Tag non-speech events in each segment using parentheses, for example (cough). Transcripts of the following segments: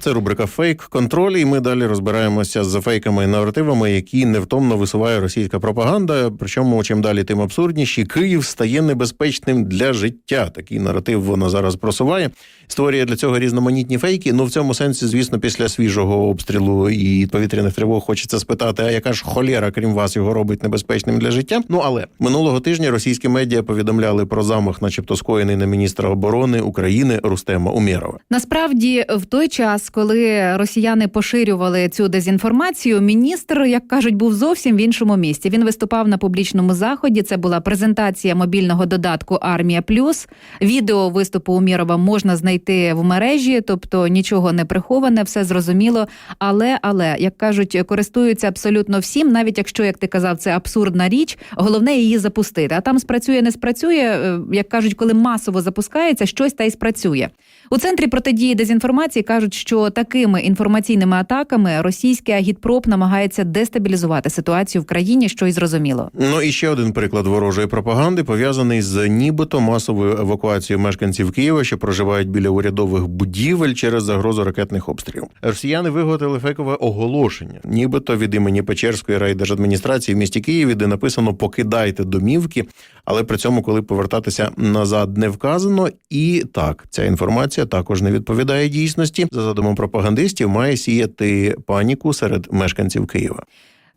Це рубрика Фейк контроль, і ми далі розбираємося з фейками і наративами, які невтомно висуває російська пропаганда. Причому чим далі, тим абсурдніші. Київ стає небезпечним для життя. Такий наратив вона зараз просуває. Створює для цього різноманітні фейки. Ну в цьому сенсі, звісно, після свіжого обстрілу і повітряних тривог хочеться спитати, а яка ж холєра, крім вас, його робить небезпечним для життя? Ну але минулого тижня російські медіа повідомляли про замах, начебто скоєний на міністра оборони України Рустема Умєрова. Насправді, в той час, коли росіяни поширювали цю дезінформацію, міністр, як кажуть, був зовсім в іншому місці. Він виступав на публічному заході. Це була презентація мобільного додатку Армія Плюс. Відео виступу Умірова можна знайти в мережі, тобто нічого не приховане, все зрозуміло. Але, але як кажуть, користуються абсолютно всім, навіть якщо, як ти казав, це абсурдна річ, головне її запустити. А там спрацює, не спрацює. е, Як кажуть, коли масово запускається, щось та й спрацює. У центрі протидії дезінформації кажуть, що такими інформаційними атаками російський агітпроп намагається дестабілізувати ситуацію в країні, що й зрозуміло. Ну і ще один приклад ворожої пропаганди пов'язаний з нібито масовою евакуацією мешканців Києва, що проживають біля урядових будівель через загрозу ракетних обстрілів. Росіяни виготовили фейкове оголошення, нібито від імені Печерської райдержадміністрації в місті Києві, де написано Покидайте домівки, але при цьому, коли повертатися назад, не вказано. І так, ця інформація також не відповідає дійсності. За задумом пропагандистів, має сіяти паніку серед мешканців Києва.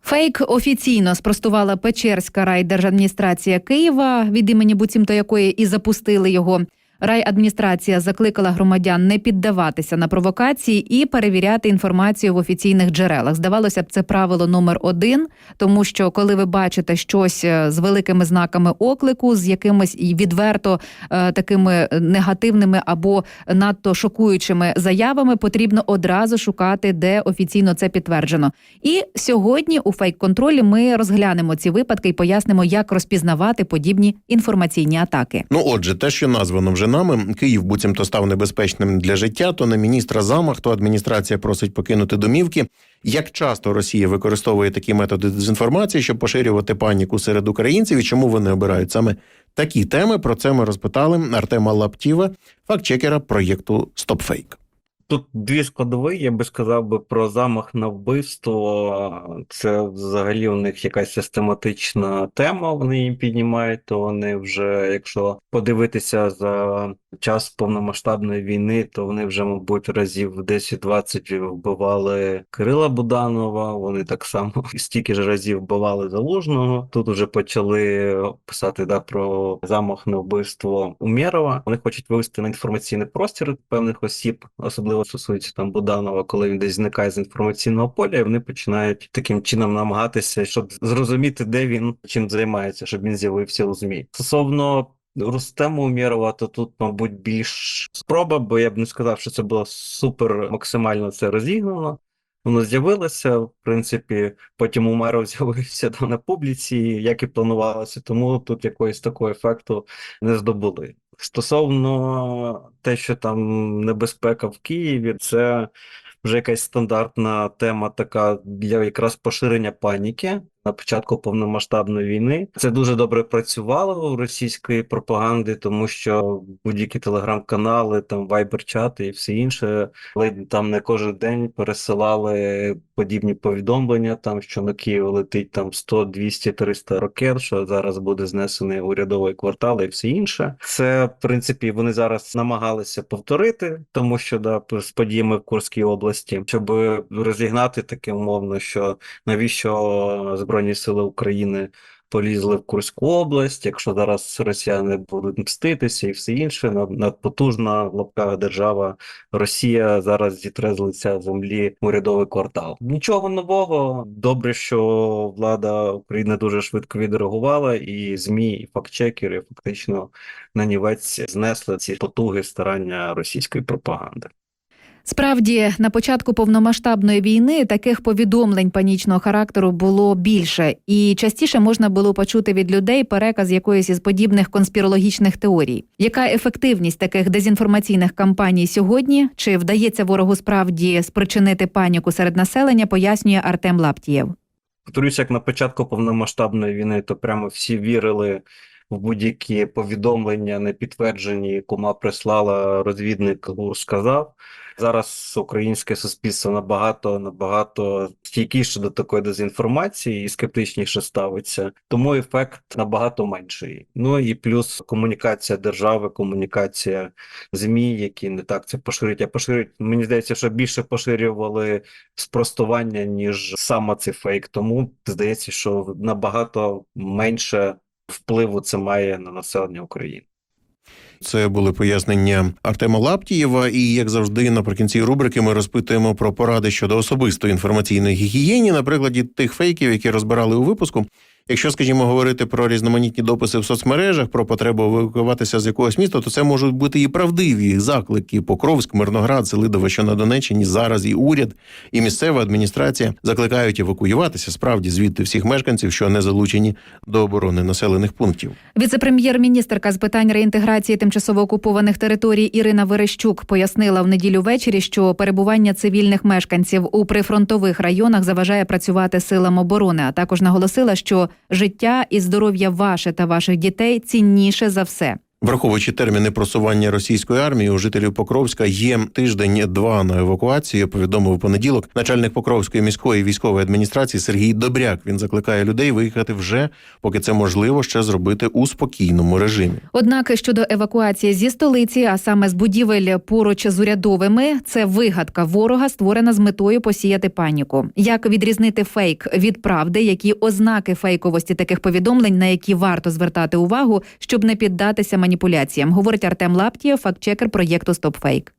Фейк офіційно спростувала Печерська райдержадміністрація Києва, від імені буцімто якої і запустили його. Райадміністрація закликала громадян не піддаватися на провокації і перевіряти інформацію в офіційних джерелах. Здавалося б, це правило номер один, тому що коли ви бачите щось е, з великими знаками оклику, з якимись відверто е, такими негативними або надто шокуючими заявами, потрібно одразу шукати, де офіційно це підтверджено. І сьогодні у фейк-контролі ми розглянемо ці випадки і пояснимо, як розпізнавати подібні інформаційні атаки. Ну, отже, те, що названо вже нами, Київ буцімто став небезпечним для життя, то на міністра замах, то адміністрація просить покинути домівки. Як часто Росія використовує такі методи дезінформації, щоб поширювати паніку серед українців, і чому вони обирають саме такі теми? Про це ми розпитали Артема Лаптіва, фактчекера проєкту StopFake. Тут дві складові, я би сказав би про замах на вбивство. Це взагалі у них якась систематична тема. Вони її піднімають. То вони вже, якщо подивитися за час повномасштабної війни, то вони вже, мабуть, разів 10-20 вбивали Кирила Буданова. Вони так само (laughs) стільки ж разів вбивали Залужного. Тут вже почали писати да, про замах на вбивство Умєрова. Вони хочуть вивести на інформаційний простір певних осіб, особливо стосується там Буданова, коли він десь зникає з інформаційного поля, і вони починають таким чином намагатися, щоб зрозуміти, де він чим займається, щоб він з'явився у змі. Стосовно Рустему Умірова, то тут, мабуть, більш спроба, бо я б не сказав, що це було супер максимально це розігнано. Воно з'явилося, в принципі, потім Умеров (laughs) з'явився там на публіці, як і планувалося, тому тут якогось такого ефекту не здобули. Стосовно те, що там небезпека в Києві, це вже якась стандартна тема така для якраз поширення паніки на початку повномасштабної війни. Це дуже добре працювало у російської пропаганди, тому що будь-які телеграм-канали, там вайбер-чати і все інше, ледь там не кожен день пересилали подібні повідомлення, там що на Київ летить там 100, 200, 300 ракет, що зараз буде знесений урядовий квартал і все інше. Це в принципі вони зараз намагалися повторити, тому що да з подіями в Курській області, щоб розігнати таке умовно, що навіщо Збройні Сили України полізли в Курську область, якщо зараз росіяни будуть мститися і все інше, над- надпотужна в лапках держава Росія зараз зітре з лиця землі урядовий квартал. Нічого нового. Добре, що влада України дуже швидко відреагувала, і ЗМІ, і фактчекери фактично на нівець знесли ці потуги старання російської пропаганди. Справді, на початку повномасштабної війни таких повідомлень панічного характеру було більше, і частіше можна було почути від людей переказ якоїсь із подібних конспірологічних теорій. Яка ефективність таких дезінформаційних кампаній сьогодні? Чи вдається ворогу справді спричинити паніку серед населення? Пояснює Артем Лаптієв. Повторюся, як на початку повномасштабної війни, то прямо всі вірили в будь-які повідомлення, не підтверджені, кума прислала розвідник сказав. Зараз українське суспільство набагато набагато стійкіше до такої дезінформації і скептичніше ставиться, тому ефект набагато менший. Ну і плюс комунікація держави, комунікація ЗМІ, які не так це поширюють, а поширюють. Мені здається, що більше поширювали спростування, ніж саме цей фейк. Тому здається, що набагато менше впливу це має на населення України. Це були пояснення Артема Лаптієва. І як завжди, наприкінці рубрики ми розпитуємо про поради щодо особистої інформаційної гігієні, на прикладі тих фейків, які розбирали у випуску. Якщо, скажімо, говорити про різноманітні дописи в соцмережах, про потребу евакуюватися з якогось міста, то це можуть бути і правдиві заклики. Покровськ, Мирноград, Селидове, що на Донеччині зараз і уряд, і місцева адміністрація закликають евакуюватися справді звідти всіх мешканців, що не залучені до оборони населених пунктів. Віце-прем'єр-міністерка з питань реінтеграції тимчасово окупованих територій Ірина Верещук пояснила в неділю ввечері, що перебування цивільних мешканців у прифронтових районах заважає працювати силам оборони. А також наголосила, що життя і здоров'я ваше та ваших дітей цінніше за все. Враховуючи терміни просування російської армії, у жителів Покровська є тиждень-два на евакуацію. Повідомив у понеділок начальник Покровської міської військової адміністрації Сергій Добряк. Він закликає людей виїхати вже, поки це можливо ще зробити у спокійному режимі. Однак щодо евакуації зі столиці, а саме з будівель поруч з урядовими, це вигадка ворога, створена з метою посіяти паніку. Як відрізнити фейк від правди? Які ознаки фейковості таких повідомлень, на які варто звертати увагу, щоб не піддатися маніпуляціям, говорить Артем Лаптєв, фактчекер проєкту StopFake.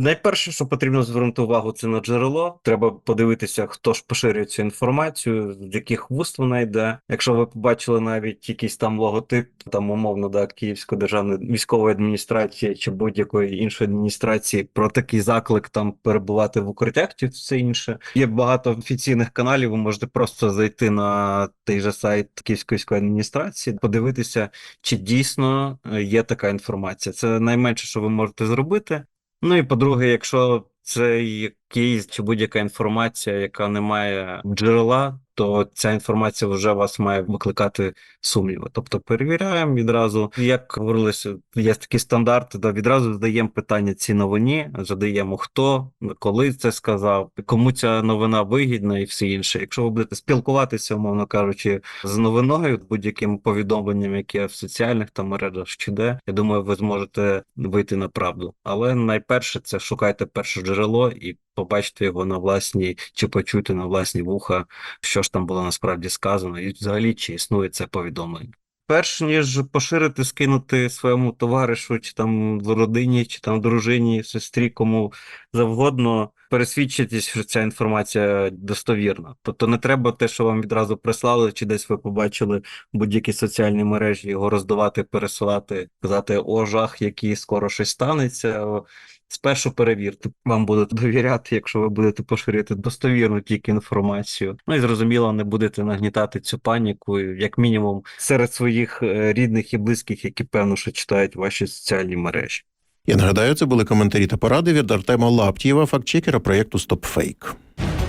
Найперше, що потрібно звернути увагу, це на джерело. Треба подивитися, хто ж поширює цю інформацію, з яких вуст вона йде. Якщо ви побачили навіть якийсь там логотип, там умовно да, Київської державної військової адміністрації чи будь-якої іншої адміністрації про такий заклик там перебувати в укриттях, чи все інше. Є багато офіційних каналів. Ви можете просто зайти на той же сайт Київської військової адміністрації, подивитися, чи дійсно е, є така інформація. Це найменше, що ви можете зробити. Ну і по-друге, якщо це якийсь чи будь-яка інформація, яка не має джерела, то ця інформація вже вас має викликати сумніви. Тобто перевіряємо відразу. Як говорилося, є такі стандарти, да відразу задаємо питання цій новині, задаємо хто, коли це сказав, кому ця новина вигідна і все інше. Якщо ви будете спілкуватися, умовно кажучи, з новиною, будь-яким повідомленням, яке в соціальних там мережах чи де, я думаю, ви зможете вийти на правду. Але найперше це шукайте перше джерело і побачити його на власні чи почути на власні вуха, що там було насправді сказано, і взагалі чи існує це повідомлення. Перш ніж поширити, скинути своєму товаришу, чи там родині, чи там дружині, сестрі, кому завгодно, пересвідчитись, що ця інформація достовірна. Тобто не треба те, що вам відразу прислали, чи десь ви побачили будь-які соціальні мережі, його роздавати, пересилати, казати о жах, який скоро щось станеться. Спершу перевірте, вам будуть довіряти, якщо ви будете поширювати достовірну тільки інформацію. Ну і зрозуміло, не будете нагнітати цю паніку, як мінімум, серед своїх е, рідних і близьких, які певно, що читають ваші соціальні мережі. Я нагадаю, це були коментарі та поради від Артема Лаптієва, фактчекера проєкту «Стопфейк».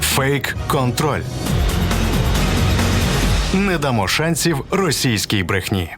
Фейк контроль. Не дамо шансів російській брехні.